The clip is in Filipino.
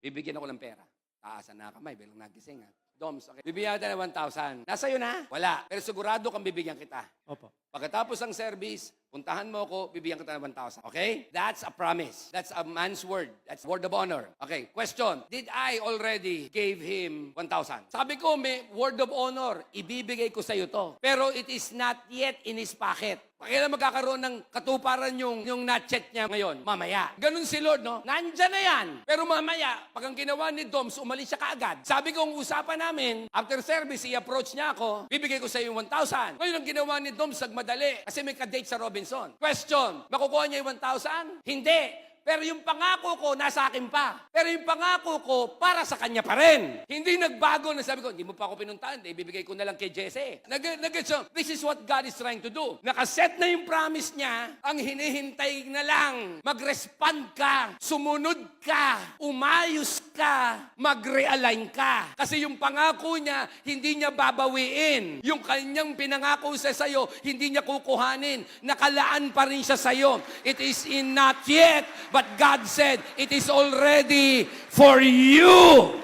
Bibigyan ako ng pera. Taasan na kamay, bilang nagising ha. Doms, okay. Bibigyan kita ng 1,000. Nasa'yo na? Wala. Pero sigurado kang bibigyan kita. Opo. Pagkatapos ng service, puntahan mo ako, bibigyan kita ng 1,000. Okay? That's a promise. That's a man's word. That's word of honor. Okay, question. Did I already gave him 1,000? Sabi ko, may word of honor. Ibibigay ko sa iyo to. Pero it is not yet in his pocket. Kailan magkakaroon ng katuparan yung, yung na-check niya ngayon? Mamaya. Ganun si Lord, no? Nandyan na yan. Pero mamaya, pag ang ginawa ni Doms, umalis siya kaagad. Sabi ko, usapan namin, after service, i-approach niya ako, bibigay ko sa iyo yung 1,000. Ngayon, ang ginawa ni Doms, nagmadali. Kasi may kadate sa Robinson. Question, makukuha niya yung 1,000? Hindi. Pero yung pangako ko, nasa akin pa. Pero yung pangako ko, para sa kanya pa rin. Hindi nagbago na sabi ko, hindi mo pa ako pinuntahan, ibibigay ko na lang kay Jesse. Nag, nag, so, this is what God is trying to do. Nakaset na yung promise niya, ang hinihintay na lang, mag-respond ka, sumunod ka, umayos ka, mag-realign ka. Kasi yung pangako niya, hindi niya babawiin. Yung kanyang pinangako sa sayo, hindi niya kukuhanin. Nakalaan pa rin siya sayo. It is in not yet, but God said, it is already for you.